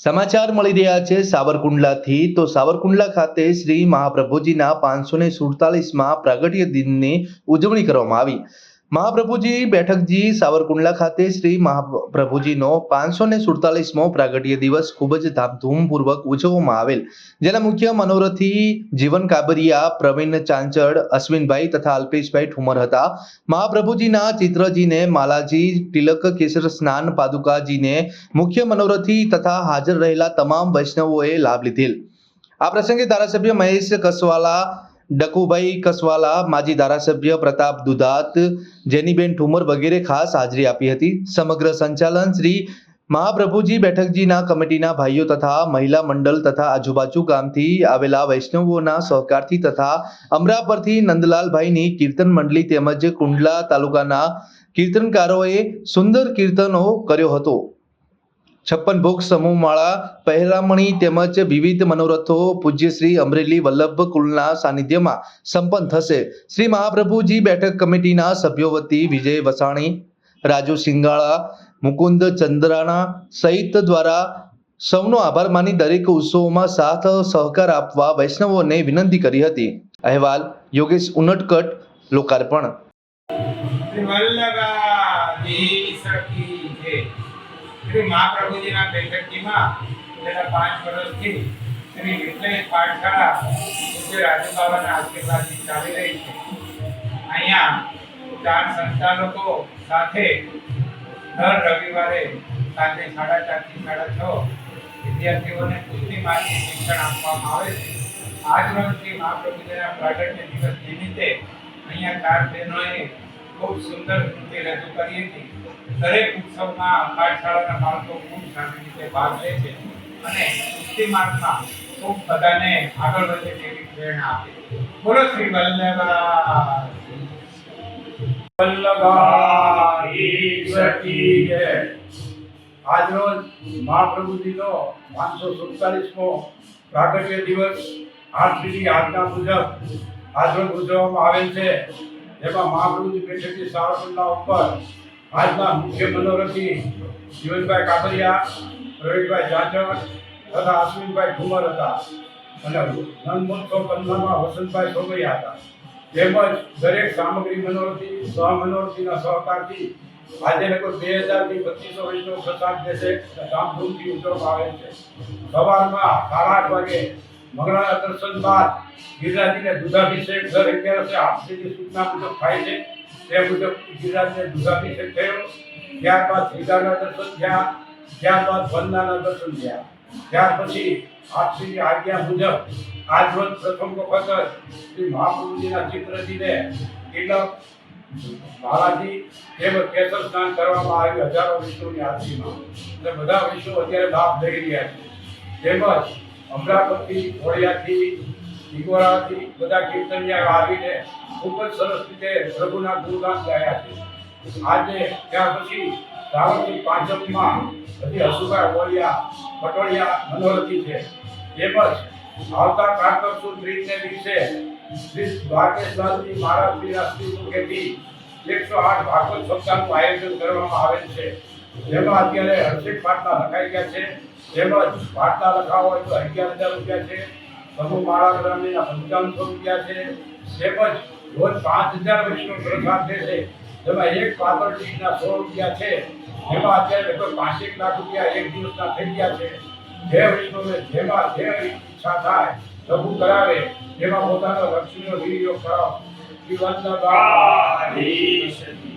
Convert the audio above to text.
સમાચાર મળી રહ્યા છે સાવરકુંડલાથી. તો સાવરકુંડલા ખાતે શ્રી મહાપ્રભુજીના પાંચસો ને સુડતાલીસમાં પ્રાગટ્ય દિનની ઉજવણી કરવામાં આવી. મહાપ્રભુજી બેઠકજી સાવરકુંડલા ખાતે શ્રી મહાપ્રભુજીનો પાંચસો ને સુડતાલીસમો પ્રાગટ્ય દિવસ ખૂબ જ ધામધૂમપૂર્વક ઉજવવામાં આવેલ. જેના મુખ્ય મનોરથી જીવન કાબરિયા, પ્રવીણ ચાંચડ, અશ્વિનભાઈ તથા અલ્પેશભાઈ ઠુમર હતા. મહાપ્રભુજીના ચિત્રજીને માલાજી, તિલક કેસર સ્નાન પાદુકાજીને મુખ્ય મનોરથી તથા હાજર રહેલા તમામ વૈષ્ણવોએ લાભ લીધેલ. આ પ્રસંગે ધારાસભ્ય મહેશ કસવાલા ડકુભાઈ કસવાલા, માજી ધારાસભ્ય પ્રતાપ દુધાત, જેનીબેન ઠુમર વગેરે ખાસ હાજરી આપી હતી. સમગ્ર સંચાલન શ્રી મહાપ્રભુજી બેઠકજીના કમિટીના ભાઈઓ તથા મહિલા મંડળ તથા આજુબાજુ ગામથી આવેલા વૈષ્ણવોના સહકારથી તથા અમરાપરથી નંદલાલભાઈની કીર્તન મંડળી તેમજ કુંડલા તાલુકાના કીર્તનકારોએ સુંદર કીર્તનો કર્યો હતો. છપ્પન ભોગ સમૂહમાળા પહેરામણી તેમજ વિવિધ મનોરથો પૂજ્ય શ્રી અમરેલી વલ્લભ કુલના સાનિધ્યમાં સંપન્ન થશે. શ્રી મહાપ્રભુજી બેઠક કમિટીના સભ્યો વતી વિજય વસાણી, રાજુ સિંગાળા, મુકુંદ ચંદ્રાણા સહિત દ્વારા સૌનો આભાર માની દરેક ઉત્સવોમાં સાથ સહકાર આપવા વૈષ્ણવોને વિનંતી કરી હતી. અહેવાલ યોગેશ ઉનટકટ, લોકાર્પણ. શ્રી મહાપ્રભુજીના બેઠકીમાં છેલ્લા પાંચ વર્ષથી શ્રી વિઠ્ઠલ પાઠશાળા પૂજ્ય રાજુબાબાના આશીર્વાદથી ચાલી રહી છે. અહીંયા ચાર સંચાલકો સાથે દર રવિવારે સાંજે સાડા ચારથી સાડા છ વિદ્યાર્થીઓને કુસ્તી માર્ગી શિક્ષણ આપવામાં આવે છે. આજ રોજ શ્રી મહાપ્રભુજીના પ્રાગટ્ય દિવસ નિમિત્તે અહીંયા ચાર બહેનોએ ખૂબ સુંદર કૃતિ રજૂ કરી હતી. દરેક ઉત્સવમાં પાઠશાળાના બાળકો ખૂબ સારી રીતે ભાગ લે છે અને કુસ્તી માર્ગમાં ખૂબ બધાને આગળ વધે તેવી પ્રેરણા આપે બોલો શ્રી વલ્લભા. આજરોજ મહાપ્રભુજીનો પાંચસો સુડતાલીસમો પ્રાગટ્ય દિવસ આરસીડી આજ્ઞા મુજબ આજરોજ ઉજવવામાં આવેલ છે જેમાં મહાપ્રભુજી બેઠકની સાવરકુંડલા ઉપર આજના મુખ્ય મનોરથી જીવનભાઈ કાબરિયા રવિભાઈ જાચડ તથા અશ્વિનભાઈ ઠુમર હતા. અને નંદમોત્સવ પંદરમાં વસંતભાઈ સોમૈયા હતા. તેમજ દરેક સામગ્રી મનોરથી સહમનોરથીના સહકારથી આજે લગભગ બે હજારથી પચીસો વૈષ્ણવ પ્રસાદ દેશે ધામધૂમથી ઉજવવામાં આવે છે. સવારમાં સાડા આઠ વાગે મંગળાના દર્શન બાદ ગિરિરાજને દૂધાભિષેક દર અગિયારસે આપસીની સૂચના મુજબ થાય છે. તે મુજબ ગિરિરાજને દૂધાભિષેક શ્રીદાના દર્શન થયા, ત્યારબાદ વંદાના દર્શન થયા. ત્યાર પછી આપશ્રીની આજ્ઞા મુજબ આજ રોજ પ્રથમ વખત શ્રી મહાપ્રભુજીના ચિત્રજીને કેટલા બાલાજી તેમજ કેસર સ્નાન કરવામાં આવ્યું હજારો વિષ્ણુની આરતીમાં. અને બધા વિષ્ણુ અત્યારે લાભ લઈ રહ્યા છે. તેમજ અમરાપતિ ઘોડિયાથી દિગોરાથી બધા કીર્તનિયા આવીને ખૂબ જ સરસ રીતે પ્રભુના ગુણગાન ગાયા છે. આજે ત્યાર પછી શ્રાવણની પાંચમમાં હજી હસુભાઈ વોલિયા પટોળિયા મનોરથી છે. તેમજ આવતા કાર્તક સુદ ત્રીજને દિવસે શ્રી દ્વારકેશ્વરજી મહારાજની શ્રી મુખેથી એકસો આઠ ભાગવત સપ્તાહનું આયોજન કરવામાં આવેલ છે. જેમાં અત્યારે હર્ષિત પાટલા લખાઈ ગયા છે. તેમજ પાટલા લખાવ હોય તો અગિયાર હજાર રૂપિયા છે. સમૂહ માળા ગ્રામીના પંચાવનસો રૂપિયા છે. તેમજ રોજ પાંચ હજાર વૈષ્ણવ પ્રસાદ લેશે જેમાં એક પાતળ ડીશના સો રૂપિયા છે. જેમાં અત્યારે લગભગ પાંચેક લાખ રૂપિયા એક દિવસના થઈ ગયા છે. જે વૈષ્ણવને જેમાં જે ઈચ્છા થાય, પ્રભુ કરાવે જેમાં પોતાનો લક્ષ્મીનો વિનિયોગ કરાવો શ્રી